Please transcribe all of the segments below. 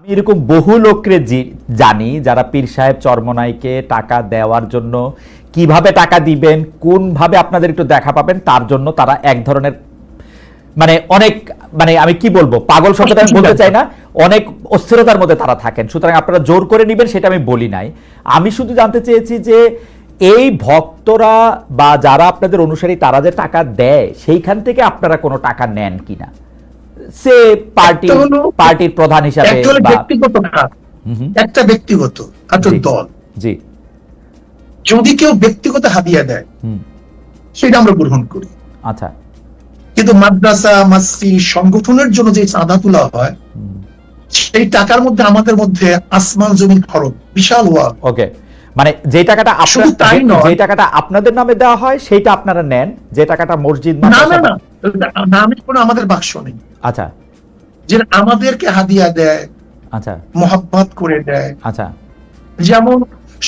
আমি এরকম বহু লোককে জানি যারা পীর সাহেব চরমনাইকে টাকা দেওয়ার জন্য কীভাবে টাকা দিবেন কোনভাবে আপনাদের একটু দেখা পাবেন তার জন্য তারা এক ধরনের মানে অনেক মানে আমি কি বলব পাগল শব্দটা আমি বলতে চাই না অনেক অস্থিরতার মধ্যে তারা থাকেন। সুতরাং আপনারা জোর করে নেবেন সেটা আমি বলি নাই। আমি শুধু জানতে চেয়েছি যে এই ভক্তরা বা যারা আপনাদের অনুসারী তারা যে টাকা দেয় সেইখান থেকে আপনারা কোনো টাকা নেন কিনা? সে পার্টি পার্টির প্রধান হিসাবে ব্যক্তিগত একটা ব্যক্তিগত একটা দল। জি। যদি কেউ ব্যক্তিগত হাদিয়া দেয় সেটা আমরা গ্রহণ করি। আচ্ছা। কিন্তু মাদ্রাসা মাসি সংগঠনের জন্য যে চাঁদা তোলা হয় সেই টাকার মধ্যে আমাদের মধ্যে আসমান জমিন খরচ বিশাল ওয়াল ওকে। মানে যে টাকাটা আপনার তাই নয়। যে টাকাটা আপনাদের নামে দেওয়া হয় সেইটা আপনারা নেন। যে টাকাটা মসজিদ না না না নামে কোনো আমাদের বাক্স নেই। আচ্ছা। যে আমাদেরকে হাদিয়া দেয় আচ্ছা। মোহাব্বত করে দেয় আচ্ছা। যেমন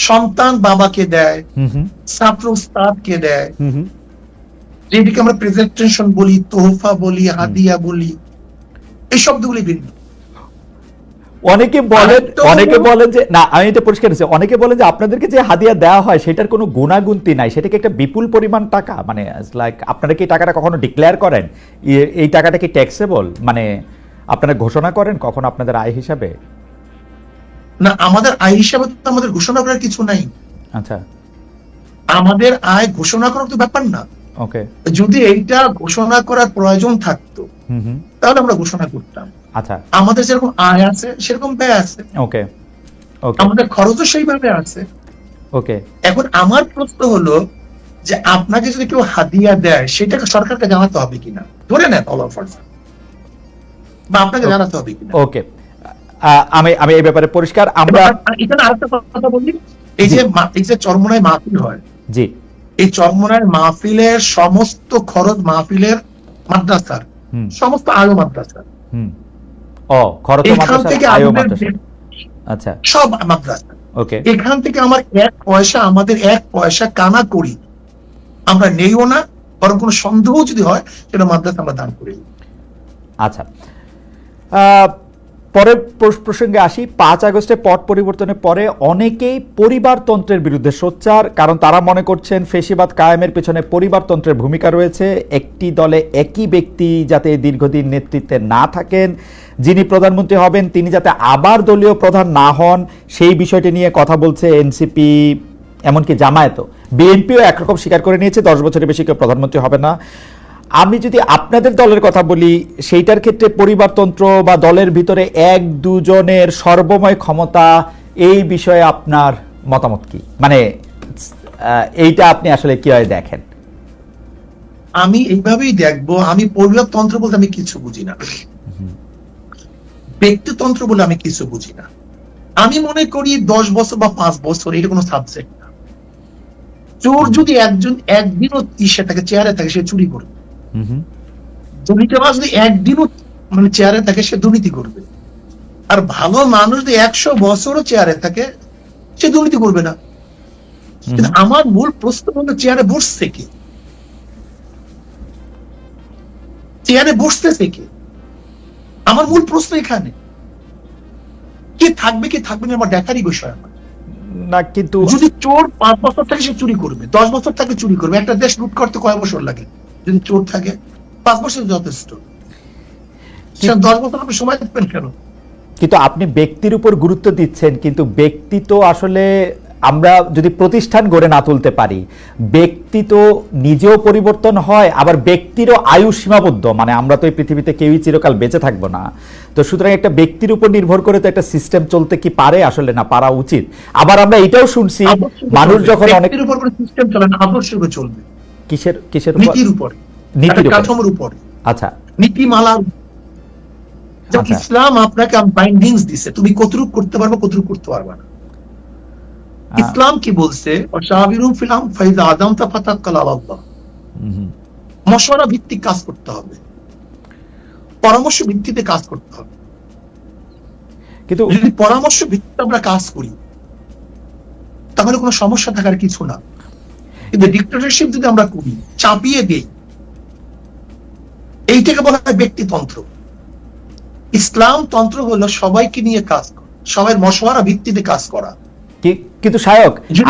সন্তান বাবাকে দেয় হুম হুম। ছাত্র উস্তাদকে দেয় হুম হুম। যেটিকে আমরা প্রেজেন্টেশন বলি তোহফা বলি হাদিয়া বলি এই শব্দগুলি ভিন্ন। অনেকে বলেন অনেকে বলেন যে না আমি এটা পরিষ্কার করছি। অনেকে বলেন যে আপনাদেরকে যে হাদিয়া দেওয়া হয় সেটার কোনো গুণাগুন্তি নাই। সেটাকে একটা বিপুল পরিমাণ টাকা মানে লাইক আপনারা কি টাকাটা কখনো ডিক্লেয়ার করেন? এই টাকাটা কি ট্যাক্সেবল মানে আপনারা ঘোষণা করেন কখন আপনাদের আয় হিসাবে? না আমাদের আয় হিসাবে তো আমাদের ঘোষণা করার কিছু নাই। আচ্ছা। আমাদের আয় ঘোষণা করার তো ব্যাপার না। ওকে যদি এইটা ঘোষণা করার প্রয়োজন থাকতো তাহলে আমরা ঘোষণা করতাম। আচ্ছা। আমাদের যেরকম আয় আছে সেরকম ব্যয় আছে। ওকে ওকে। আমাদের খরচও সেইভাবে আছে। ওকে। এখন আমার প্রশ্ন হলো যে আপনাকে যদি কেউ হাদিয়া দেয় সেটাকে সরকারকে জানাতে হবে কিনা? ধরে নেন অল অফার বা আপনাকে জানাতে হবে কিনা? ওকে। আমি আমি এই ব্যাপারে পরিষ্কার আমরা এখানে আরেকটা কথা বলি। এই যে এই যে চরমনায় মাহফিল হয় জি। এই চরমনায় মাহফিলের সমস্ত খরচ মাহফিলের মাদ্রাসার। সমস্ত আলো মাদ্রাসার। হুম। ও খরচ এখান মাদ্রাসা থেকে মাদ্রাসা। আচ্ছা। সব মাদ্রাসা। ওকে। এখান থেকে আমার এক পয়সা আমাদের এক পয়সা কানা করি। আমরা নেইও না বরং কোনো সন্দেহ যদি হয় সেটা মাদ্রাসা আমরা দান করি। আচ্ছা। আহ, পরের প্রসঙ্গে আসি, পাঁচ আগস্টে পট পরিবর্তনের পরে অনেকেই পরিবারতন্ত্রের বিরুদ্ধে সোচ্চার, কারণ তারা মনে করছেন ফেসিবাদ কায়েমের পেছনে পরিবারতন্ত্রের ভূমিকা রয়েছে। একটি দলে একই ব্যক্তি যাতে দীর্ঘদিন নেতৃত্বে না থাকেন, যিনি প্রধানমন্ত্রী হবেন, তিনি যাতে আবার দলীয় প্রধান না হন, সেই বিষয়টি নিয়ে কথা বলছে এনসিপি, এমনকি জামায়াতও। বিএনপিও একরকম স্বীকার করে নিয়েছে, দশ বছরের বেশি কেউ প্রধানমন্ত্রী হবে না। আমি যদি আপনাদের দলের কথা বলি, সেইটার ক্ষেত্রে পরিবারতন্ত্র বা দলের ভিতরে এক দুজনের সর্বময় ক্ষমতা, এই বিষয়ে আপনার মতামত কি? মানে এইটা আপনি আসলে কীভাবে দেখেন? আমি এইভাবেই দেখব। আমি পরিবারতন্ত্র বলতে আমি কিছু বুঝি না। ব্যক্তিতন্ত্র বলে আমি কিছু বুঝি না। আমি মনে করি দশ বছর বা পাঁচ বছর, এটা কোনো সাবজেক্ট না। চোর যদি একজন একদিনও ইসে থাকে চেয়ারে থাকে, সে চুরি করবে। দুর্নীতিবাজ যদি একদিনও মানে চেয়ারে থাকে সে দুর্নীতি করবে। আর ভালো মানুষ যদি একশো বছরও চেয়ারে থাকে সে দুর্নীতি করবে না। কিন্তু আমার মূল প্রশ্ন হলো চেয়ারে বসছে কে? চেয়ারে বসতেছে কে? আমার মূল প্রশ্ন এখানে। কে থাকবে কে থাকবে না আমার দেখারই বিষয় আমার। না কিন্তু যদি চোর পাঁচ বছর থাকে সে চুরি করবে। দশ বছর থাকে চুরি করবে। একটা দেশ লুট করতে কয় বছর লাগে? যদি চোর থাকে পাঁচ বছর যথেষ্ট। দশ বছর আপনি সময় থাকবেন কেন? কিন্তু আপনি ব্যক্তির উপর গুরুত্ব দিচ্ছেন কিন্তু ব্যক্তি তো আসলে আমরা যদি প্রতিষ্ঠান গড়ে না তুলতে পারি ব্যক্তি তো নিজেও পরিবর্তন হয় আবার ব্যক্তিরও আয়ু সীমাবদ্ধ মানে আমরা তো এই পৃথিবীতে কেউই চিরকাল বেঁচে থাকব না। তো সুতরাং একটা ব্যক্তির উপর নির্ভর করে তো একটা সিস্টেম চলতে কি পারে আসলে না পারা উচিত? আবার আমরা এটাও শুনছি মানুষ যখন অনেক উপর সিস্টেম চলে না আদর্শ চলবে। কিসের কিসের নীতির উপরে। নীতির একটা উপর। আচ্ছা। নীতিমালার আচ্ছা। ইসলাম আপনাকে বাইন্ডিংস দিছে। তুমি কতটুক করতে পারবে কতটুক করতে পারবে না। ইসলাম কি বলছে? অশাবিরুম ফিলাম ফাইজা আদম তা ফাতাক্কাল আলাল্লাহ হুম, হুম, মশওয়ারা ভিত্তিক কাজ করতে হবে। পরামর্শ ভিত্তিতে কাজ করতে হবে। কিন্তু যদি পরামর্শ ভিত্তিতে আমরা কাজ করি তাহলে কোনো সমস্যা থাকার কিছু না। কিন্তু ডিক্টেটরশিপ যদি আমরা করি চাপিয়ে দেই এইটাকে বলা হয় ব্যক্তিতন্ত্র। ইসলাম তন্ত্র হলো সবাইকে নিয়ে কাজ সবাই মশওয়ারা ভিত্তিতে কাজ করা। কিন্তু যদি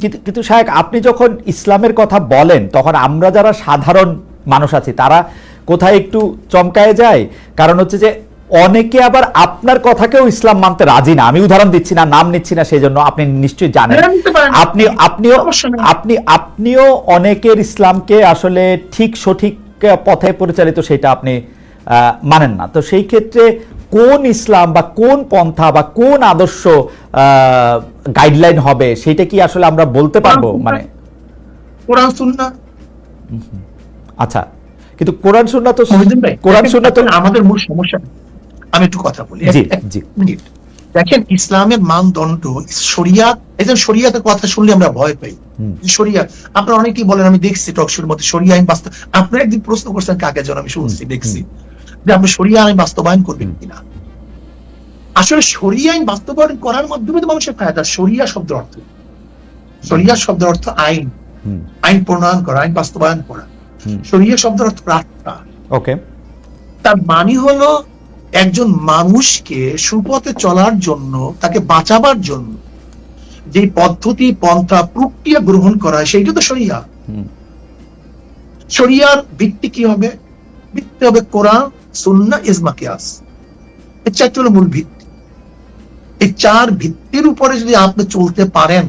কিন্তু- শায়ক আপনি যখন ইসলামের কথা বলেন তখন আমরা যারা সাধারণ মানুষ আছি তারা কোথায় একটু চমকায় যায়? কারণ হচ্ছে যে অনেকে আবার আপনার কথাকেও ইসলাম মানতে রাজি না। আমি উদাহরণ দিচ্ছি না নাম নিচ্ছি না সেই জন্য আপনি নিশ্চয়ই জানেন। আপনি আপনিও আপনি আপনিও অনেকের ইসলামকে আসলে ঠিক সঠিক পথে পরিচালিত সেটা আপনি মানেন না। তো সেই ক্ষেত্রে কোন ইসলাম বা কোন পন্থা বা কোন আদর্শ গাইডলাইন হবে সেটা কি আসলে আমরা বলতে পারব? মানে কোরআন সুন্নাহ। আচ্ছা কিন্তু কোরআন সুন্না তো কোরআন সুন্না তো আমাদের মূল সমস্যা। আমি একটু কথা বলি। মিনিট। দেখেন ইসলামের মানদণ্ড শরিয়াত এই যে শরিয়াতের কথা শুনলে আমরা ভয় পাই। শরিয়াত আপনারা অনেকেই বলেন আমি দেখছি টকশোর মধ্যে শরিয়া আইন বাস্তব আপনি একদিন প্রশ্ন করছেন কাকে যেন আমি শুনছি দেখছি। যে আপনি শরিয়া আইন বাস্তবায়ন করবেন কিনা। আসলে শরিয়া আইন বাস্তবায়ন করার মাধ্যমে তো মানুষের ফায়দা। শরিয়া শব্দ অর্থ। শরিয়া শব্দ অর্থ আইন। আইন প্রণয়ন করা আইন বাস্তবায়ন করা। হুম। শরিয়া শব্দের অর্থ রাস্তা। ওকে। তার মানে হলো একজন মানুষকে সুপথে চলার জন্য তাকে বাঁচাবার জন্য যে পদ্ধতি পন্থা প্রক্রিয়া গ্রহণ করা হয় সেইটা তো শরিয়া। শরিয়ার ভিত্তি কি হবে? ভিত্তি হবে কোরআন সুন্না ইজমা কিয়াস। এই চারটি হলো মূল ভিত্তি। এই চার ভিত্তির উপরে যদি আপনি চলতে পারেন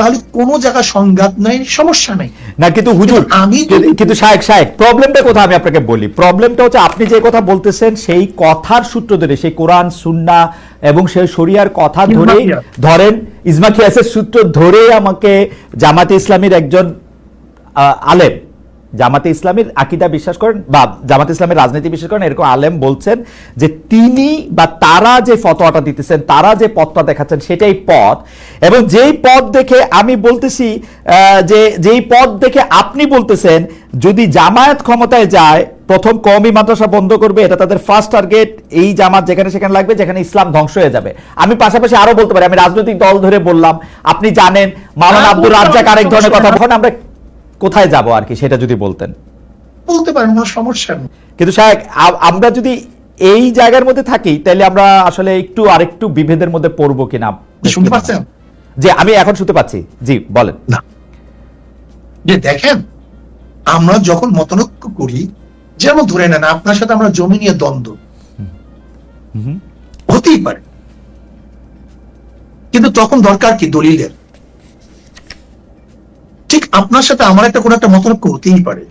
তাহলে কোনো জায়গা সংঘাত নাই সমস্যা নাই। না কিন্তু হুজুর আমি কিন্তু- শায়েক শায়েক প্রবলেমটা আমি আপনাকে বলি? প্রবলেমটা হচ্ছে আপনি যে কথা বলতেছেন সেই কথার সূত্র ধরে সেই কোরআন সুন্না এবং সেই শরিয়ার কথা ধরে ধরেন ইসমাকিয়াসের সূত্র ধরে আমাকে জামাতে ইসলামীর একজন আলেম জামাতে ইসলামীর আকিদা বিশ্বাস করেন বা জামাতে ইসলামের রাজনীতি বিশ্বাস করেন এরকম আলেম বলছেন যে তিনি বা তারা যে ফতোয়াটা দিতেছেন তারা যে পথটা দেখাচ্ছেন সেটাই পথ। এবং যেই পথ দেখে আমি বলতেছি যে যেই পথ দেখে আপনি বলতেছেন যদি জামায়াত ক্ষমতায় যায় প্রথম কওমি মাদ্রাসা বন্ধ করবে এটা তাদের ফার্স্ট টার্গেট এই জামাত যেখানে সেখানে লাগবে যেখানে ইসলাম ধ্বংস হয়ে যাবে। আমি পাশাপাশি আরও বলতে পারি আমি রাজনৈতিক দল ধরে বললাম আপনি জানেন মাওলানা হ্যাঁ, আব্দুর রাজ্জাক আরেক ধরনের কথা আমরা কোথায় যাব আর কি সেটা যদি বলতেন। বলতে পারেন কোনো সমস্যা নেই। কিন্তু সাহেব আমরা যদি এই জায়গার মধ্যে থাকি তাহলে আমরা আসলে একটু আরেকটু বিভেদের মধ্যে পড়ব কিনা? শুনতে পাচ্ছেন? যে আমি এখন শুনতে পাচ্ছি। জি বলেন। না। যে দেখেন আমরা যখন মতনৈক্য করি যেমন ধরে নেন আপনার সাথে আমরা জমি নিয়ে দ্বন্দ্ব। হতেই পারে। কিন্তু তখন দরকার কি? দলিলের। ঠিক আপনার সাথে আমার একটা কোন একটা মতনৈক্য হতেই পারে।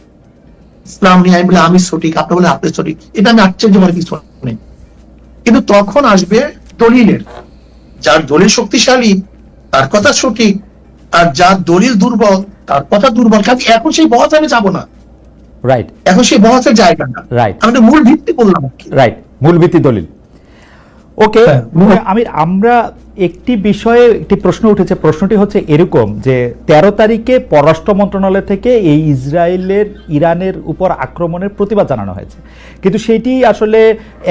ইসলাম নিয়ে আমি বলে আমি সঠিক। আপনি বলে আপনি সঠিক। এটা আমি আশ্চর্য মানে কিছু নেই। কিন্তু তখন আসবে দলিলের। যার দলিল শক্তিশালী তার কথা সঠিক আর যার দলিল দুর্বল তার কথা দুর্বল। কাজে এখন সেই বহস আমি যাব না। রাইট এখন সেই বহসের জায়গা না। রাইট আমি মূল ভিত্তি বললাম রাইট মূল ভিত্তি দলিল। ওকে হ্যাঁ, আমি আমরা একটি বিষয়ে একটি প্রশ্ন উঠেছে। প্রশ্নটি হচ্ছে এরকম যে, তেরো তারিখে পররাষ্ট্র মন্ত্রণালয় থেকে এই ইসরায়েলের, ইরানের উপর আক্রমণের প্রতিবাদ জানানো হয়েছে। কিন্তু সেটি আসলে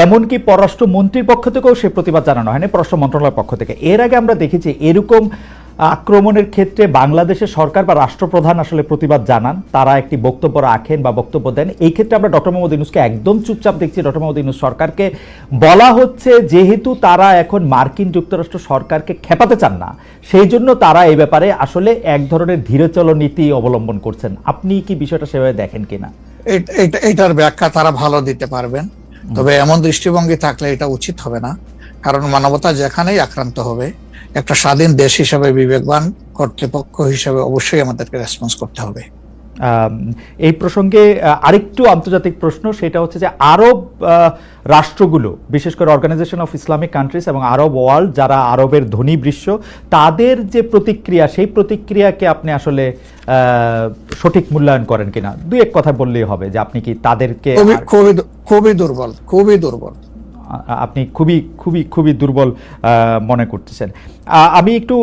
এমনকি পররাষ্ট্র মন্ত্রীর পক্ষ থেকেও সে প্রতিবাদ জানানো হয়নি, পররাষ্ট্র মন্ত্রণালয়ের পক্ষ থেকে। এর আগে আমরা দেখেছি এরকম আক্রমণের ক্ষেত্রে বাংলাদেশের সরকার বা রাষ্ট্রপ্রধান আসলে প্রতিবাদ জানান। তারা একটি বক্তব্য রাখেন বা বক্তব্য দেন। এই ক্ষেত্রে আমরা ডক্টর মোহাম্মদ ইউনুসকে একদম চুপচাপ দেখছি। ডক্টর মোহাম্মদ ইউনুস সরকারকে বলা হচ্ছে যেহেতু তারা এখন মার্কিন যুক্তরাষ্ট্র সরকারকে খেপাতে চান না সেই জন্য তারা এই ব্যাপারে আসলে এক ধরনের ধীরচল নীতি অবলম্বন করছেন। আপনি কি বিষয়টা সেভাবে দেখেন কিনা এট- এটা- এটার ব্যাখ্যা তারা ভালো দিতে পারবেন। তবে এমন দৃষ্টিভঙ্গি থাকলে এটা উচিত হবে না। কারণ মানবতা যেখানেই আক্রান্ত হবে একটা স্বাধীন দেশ হিসাবে বিবেকবান কর্তৃপক্ষ হিসাবে অবশ্যই আমাদেরকে রেসপন্স করতে হবে। এই প্রসঙ্গে আরেকটু আন্তর্জাতিক প্রশ্ন সেটা হচ্ছে যে আরব রাষ্ট্রগুলো বিশেষ করে অর্গানাইজেশন অফ ইসলামিক কান্ট্রিজ এবং আরব ওয়ার্ল্ড যারা আরবের ধনী বিশ্ব তাদের যে প্রতিক্রিয়া সেই প্রতিক্রিয়াকে আপনি আসলে আহ, সঠিক মূল্যায়ন করেন কিনা? দুই এক কথা বললেই হবে যে আপনি কি তাদেরকে খুবই খুবই দুর্বল খুবই দুর্বল। আপনি খুবই খুবই খুবই দুর্বল মনে করতেছেন। আমি একটু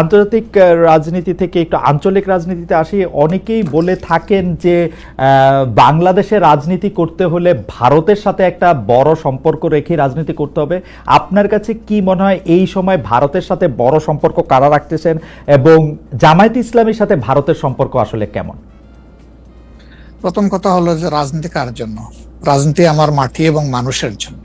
আন্তর্জাতিক রাজনীতি থেকে একটু আঞ্চলিক রাজনীতিতে আসি। অনেকেই বলে থাকেন যে বাংলাদেশে রাজনীতি করতে হলে ভারতের সাথে একটা বড় সম্পর্ক রেখে রাজনীতি করতে হবে। আপনার কাছে কি মনে হয় এই সময় ভারতের সাথে বড় সম্পর্ক কারা রাখতেছেন? এবং জামায়াত ইসলামের সাথে ভারতের সম্পর্ক আসলে কেমন? প্রথম কথা হলো যে, রাজনীতি কার জন্য? রাজনীতি আমার মাটি এবং মানুষের জন্য।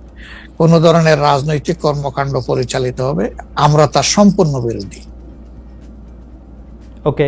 কোনো ধরনের রাজনৈতিক কর্মকাণ্ড পরিচালিত হবে আমরা তার সম্পূর্ণ বিরোধী। ওকে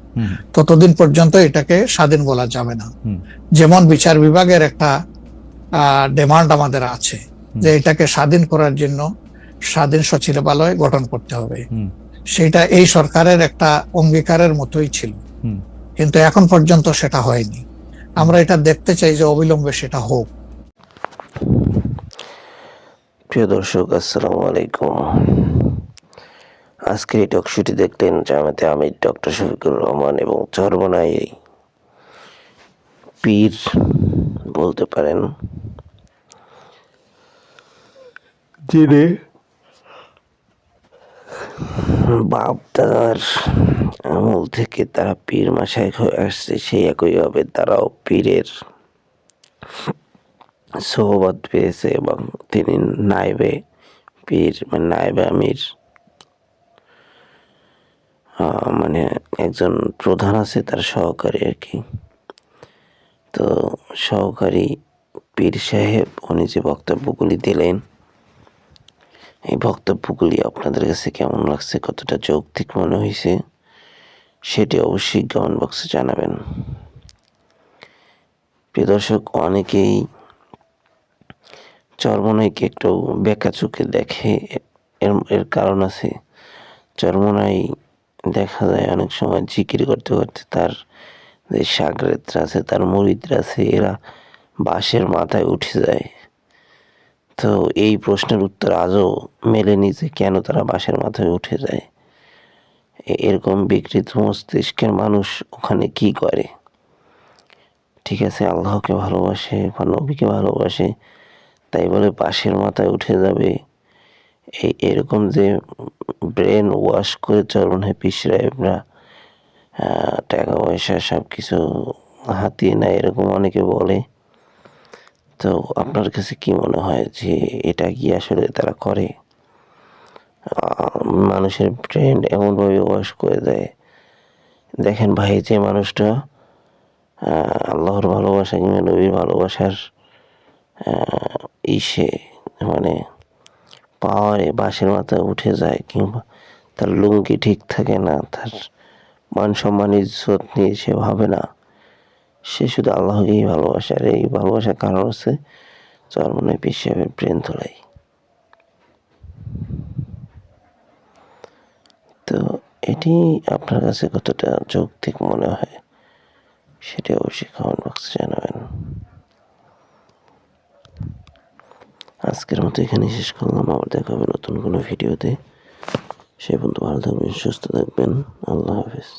ততদিন পর্যন্ত এটাকে স্বাধীন বলা যাবে না। যেমন বিচার বিভাগের একটা ডিমান্ড আমাদের আছে যে এটাকে স্বাধীন করার জন্য স্বাধীন সচিবালয় গঠন করতে হবে। সেটা এই সরকারের একটা অঙ্গীকারের মতোই ছিল। কিন্তু এখন পর্যন্ত সেটা হয়নি। আমরা এটা দেখতে চাই যে অবিলম্বে সেটা হোক। প্রিয় দর্শক আসসালামু আলাইকুম। আজকের এই টকশুটি দেখলেন জামাতে আমির ডক্টর শফিকুর রহমান এবং চরমনাই। পীর বলতে পারেন। যিনি বাপ দাদার আমল থেকে তারা পীর মাসায় হয়ে আসছে সেই একইভাবে তারাও পীরের সোহবত পেয়েছে এবং তিনি নাইবে পীর মানে নাইবে আমির মানে একজন প্রধান আছে তার সহকারী আর কি। তো সহকারী পীর সাহেব, উনি যে বক্তব্যগুলি দিলেন, এই বক্তব্যগুলি আপনাদের কাছে কেমন লাগছে, কতটা যৌক্তিক মনে হয়েছে, সেটি অবশ্যই কমেন্ট বক্সে জানাবেন। প্রিয় দর্শক, অনেকেই চর্মনাইকে একটু বেকা চোখে দেখে, এর এর কারণ আছে। চর্মনাই দেখা যায় অনেক সময় জিকির করতে করতে তার যে সাগরেতরা আছে, তার মরিদরা আছে, এরা বাঁশের মাথায় উঠে যায়। তো এই প্রশ্নের উত্তর আজও মেলেনি যে কেন তারা বাঁশের মাথায় উঠে যায়। এরকম বিকৃত মস্তিষ্কের মানুষ ওখানে কি করে? ঠিক আছে, আল্লাহকে ভালোবাসে বা নবীকে ভালোবাসে, তাই বলে বাঁশের মাথায় উঠে যাবে। এই এরকম যে ব্রেন ওয়াশ করে চলন হয় পিসরাইবরা টাকা পয়সা সব কিছু হাতিয়ে নেয় এরকম অনেকে বলে। তো আপনার কাছে কি মনে হয় যে এটা কি আসলে তারা করে? মানুষের ব্রেন এমনভাবে ওয়াশ করে দেয়। দেখেন ভাই, যে মানুষটা আল্লাহর ভালোবাসা কিংবা নবীর ভালোবাসার ইসে মানে পাওয়ারে বাঁশের মাথায় উঠে যায় কিংবা তার লুঙ্গি ঠিক থাকে না, তার মান সম্মান ইজ্জত নিয়ে সে ভাবে না। সে শুধু আল্লাহকেই ভালোবাসে আর এই ভালোবাসার কারণ হচ্ছে চরমনে পিসের ব্রেন তোলাই তো এটি আপনার কাছে কতটা যৌক্তিক মনে হয়, সেটি অবশ্যই কমেন্ট বক্সে জানাবেন। আজকের মতো এখানে শেষ করলাম। আবার দেখা হবে নতুন কোনো ভিডিওতে। সে পর্যন্ত ভালো থাকবেন, সুস্থ থাকবেন। আল্লাহ হাফিজ।